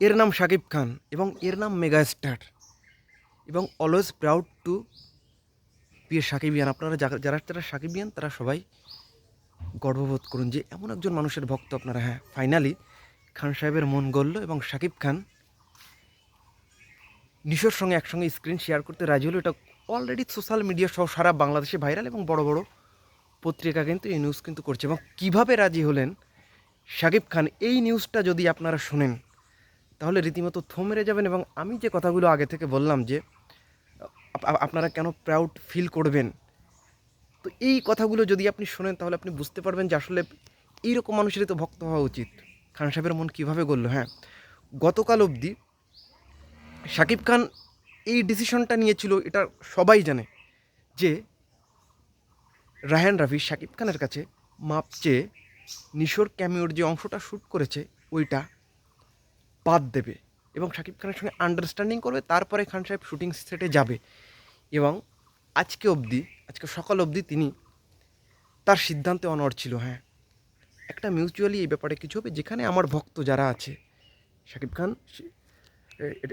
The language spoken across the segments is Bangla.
এর নাম শাকিব খান এবং এর নাম মেগা স্টার এবং always proud to be a Shakibian আপনারা যারা যারা সাকিবিয়ান তারা সবাই গর্ববোধ করুন যে এমন একজন মানুষের ভক্ত আপনারা। হ্যাঁ ফাইনালি খান সাহেবের মন গড়ল এবং শাকিব খান নিশোর সঙ্গে একসঙ্গে স্ক্রিন শেয়ার করতে রাজি হলো। এটা অলরেডি সোশ্যাল মিডিয়া সহ সারা বাংলাদেশে ভাইরাল এবং বড় বড় পত্রিকা কিন্তু এই নিউজ কিন্তু করছে। এবং কীভাবে রাজি হলেন শাকিব খান, এই নিউজটা যদি আপনারা শোনেন তাহলে রীতিমতো থো মেরে যাবেন এবং আমি যে কথাগুলো আগে থেকে বললাম যে, আপ- আপ- আপনারা কেন প্রাউড ফিল করবেন? তো এই কথাগুলো যদি আপনি শোনেন, তাহলে আপনি বুঝতে পারবেন যে আসলে এইরকম মানুষেরই তো ভক্ত হওয়া উচিত। খান সাহেবের মন কীভাবে গড়ল হ্যাঁ? গতকাল অবধি শাকিব খান এই ডিসিশনটা নিয়েছিল, এটা সবাই জানে, যে রায়হান রাফি শাকিব খানের কাছে মাপ চেয়ে নিশোর ক্যামিওর যে অংশটা শ্যুট করেছে, ওইটা বাদ দেবে এবং শাকিব খানের সঙ্গে আন্ডারস্ট্যান্ডিং করবে, তারপরে খান সাহেব শুটিং সেটে যাবে। এবং আজকে অবধি, আজকে সকাল অবধি তিনি তার সিদ্ধান্তে অনড় ছিল হ্যাঁ। একটা মিউচুয়ালি এই ব্যাপারে কিছু হবে, যেখানে আমার ভক্ত যারা আছে, শাকিব খান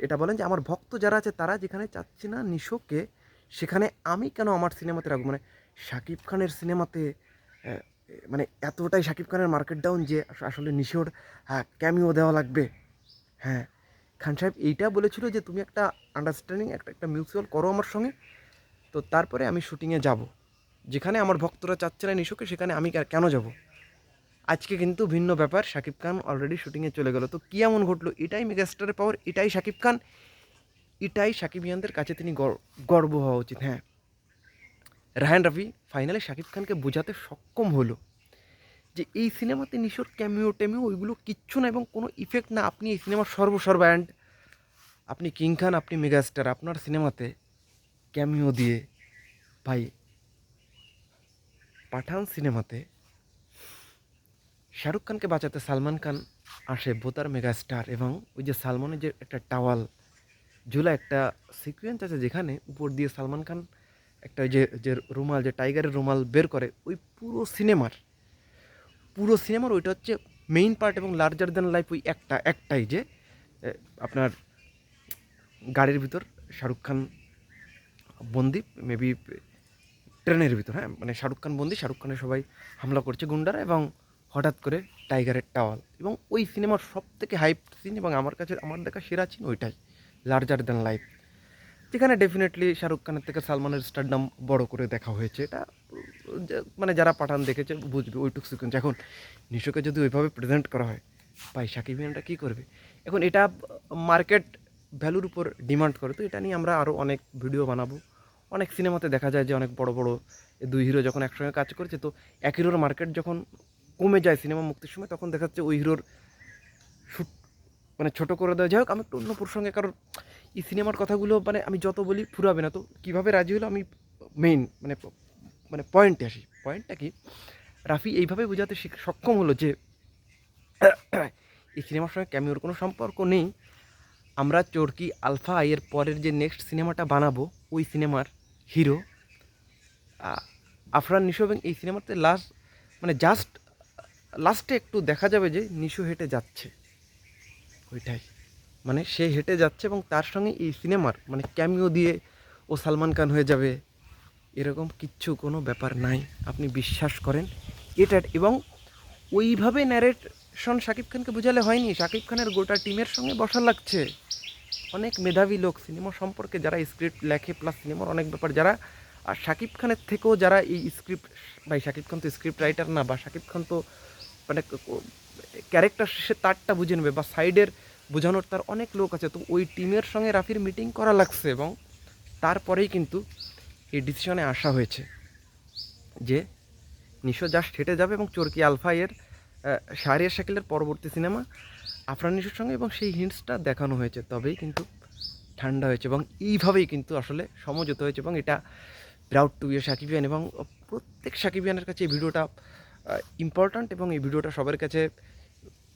এটা বলেন যে আমার ভক্ত যারা আছে, তারা যেখানে চাচ্ছে না নিশোকে, সেখানে আমি কেন আমার সিনেমাতে রাখব? মানে শাকিব খানের সিনেমাতে মানে এতটাই শাকিব খানের মার্কেট ডাউন যে আসলে নিশোর ক্যামিও দেওয়া লাগবে। হ্যাঁ। খান সাহেব এইটা বলেছিল যে তুমি একটা আন্ডারস্ট্যান্ডিং একটা একটা মিউচুয়াল করো আমার সঙ্গে। তো তারপরে আমি শুটিংয়ে যাব। যেখানে আমার ভক্তরা চাচ্ছে না নিশোকে সেখানে আমি কেন যাব? আজকে কিন্তু ভিন্ন ব্যাপার। শাকিব খান অলরেডি শুটিংয়ে চলে গেল। তো কী এমন ঘটলো? এটাই মেগাস্টারের পাওয়ার এটাই শাকিব খান। এটাই সাকিবিয়ানদের কাছে তিনি গর- গর্ব হওয়া উচিত। হ্যাঁ। রাহান রাফি ফাইনালে শাকিব খানকে বোঝাতে সক্ষম হলো। যে এই সিনেমাতে নিশোর ক্যামিও ট্যামিও ওইগুলো কিচ্ছু না এবং কোনো ইফেক্ট না। আপনি এই সিনেমার সর্বসর্ব অ্যান্ড আপনি কিং খান আপনি মেগাস্টার আপনার সিনেমাতে ক্যামিও দিয়ে ভাই পাঠান সিনেমাতে। শাহরুখ খানকে বাঁচাতে সালমান খান আসে বোতার মেগাস্টার এবং ওই যে সালমানের যে একটা টাওয়াল, ঝুলা একটা সিকুয়েন্স আছে যেখানে উপর দিয়ে সালমান খান একটা ওই যে যে রুমাল, যে টাইগারের রুমাল বের করে, ওই পুরো সিনেমার পুরো সিনেমার ওইটা হচ্ছে মেইন পার্ট এবং লার্জার দ্যান লাইফ ওই একটা, একটাই যে আপনার গাড়ির ভিতর শাহরুখ খান বন্দি মেবি ট্রেনের ভিতর হ্যাঁ? মানে শাহরুখ খান বন্দি, শাহরুখ খানের সবাই হামলা করছে গুন্ডারা এবং হঠাৎ করে টাইগারের টাওয়াল। এবং ওই সিনেমার সব থেকে হাইপ সিন এবং আমার কাছে, আমার দেখা সেরা সিন ওইটাই লার্জার দ্যান লাইফ যেখানে ডেফিনেটলি শাহরুখ খানের থেকে সালমানের স্টারডাম বড় করে দেখা হয়েছে, এটা মানে যারা পাঠান দেখেছে বুঝবে ওইটুক সিকোয়েন্স এখন নিশোকে যদি ওইভাবে প্রেজেন্ট করা হয়, ভাই সাকিবিয়ানটা কী করবে? এখন এটা মার্কেট ভ্যালুর উপর ডিমান্ড করে, তো এটা নিয়ে আমরা আরও অনেক ভিডিও বানাবো। অনেক সিনেমাতে দেখা যায় যে অনেক বড় বড় দুই হিরো যখন একসঙ্গে কাজ করেছে, তো এক হিরোর মার্কেট যখন কমে যায় সিনেমা মুক্তির সময়, তখন দেখা যাচ্ছে ওই হিরোর শুট মানে ছোটো করে দেওয়া। যাই হোক, আমি একটু অন্য প্রসঙ্গে, কারণ এই সিনেমার কথাগুলো মানে আমি যত বলি, ফুরাবে না। তো কীভাবে রাজি হলো আমি মেইন মানে মানে পয়েন্টে আসি। পয়েন্টটা কি? রাফি এইভাবে বোঝাতে সক্ষম হলো যে, এই সিনেমার সঙ্গে ক্যামিওর কোনো সম্পর্ক নেই। আমরা চরকি আলফা আইয়ের পরের যে নেক্সট সিনেমাটা বানাবো, ওই সিনেমার হিরো আফরান, নিশো এবং এই সিনেমাতে লাস্ট মানে জাস্ট লাস্টে একটু দেখা যাবে যে, নিশো হেঁটে যাচ্ছে। ওইটাই। মানে সে হেঁটে যাচ্ছে এবং তার সঙ্গে এই সিনেমার মানে ক্যামিও দিয়ে ও সালমান খান হয়ে যাবে। এরকম কিচ্ছু কোনো ব্যাপার নাই। আপনি বিশ্বাস করেন। এটা এবং ওইভাবে ন্যারেশন শাকিব খানকে বোঝালে হয়নি। শাকিব খানের গোটা টিমের সঙ্গে বসা লাগছে। অনেক মেধাবী লোক সিনেমা সম্পর্কে যারা স্ক্রিপ্ট লেখে প্লাস সিনেমার অনেক ব্যাপার যারা, আর শাকিব খানের থেকেও যারা এই স্ক্রিপ্ট ভাই শাকিব খান তো স্ক্রিপ্ট রাইটার না, বা শাকিব খান তো মানে ক্যারেক্টার সে তারটা বুঝে নেবে বা সাইডের বোঝানোর তার অনেক লোক আছে। তো ওই টিমের সঙ্গে রাফির মিটিং করা লাগছে এবং তারপরেই কিন্তু এই ডিসিশনে আসা হয়েছে যে নিশো জাস্ট হেঁটে যাবে এবং চরকি আলফাইয়ের শাহরিয়ার শাকিলের পরবর্তী সিনেমা আফরান নিশোর সঙ্গে এবং সেই হিন্টসটা দেখানো হয়েছে। তবেই কিন্তু ঠান্ডা হয়েছে এবং এইভাবেই কিন্তু আসলে সমঝোতা হয়েছে এবং এটা প্রাউড টু ইয়ে সাকিবিয়ান এবং প্রত্যেক সাকিবিয়ানের কাছে এই ভিডিওটা ইম্পর্ট্যান্ট এবং এই ভিডিওটা সবার কাছে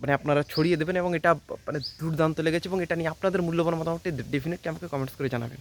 মানে আপনারা ছড়িয়ে দেবেন এবং এটা মানে দুর্দান্ত লেগেছে এবং এটা নিয়ে আপনাদের মূল্যবান মতামতটি ডেফিনেটলি আমাকে কমেন্টস করে জানাবেন।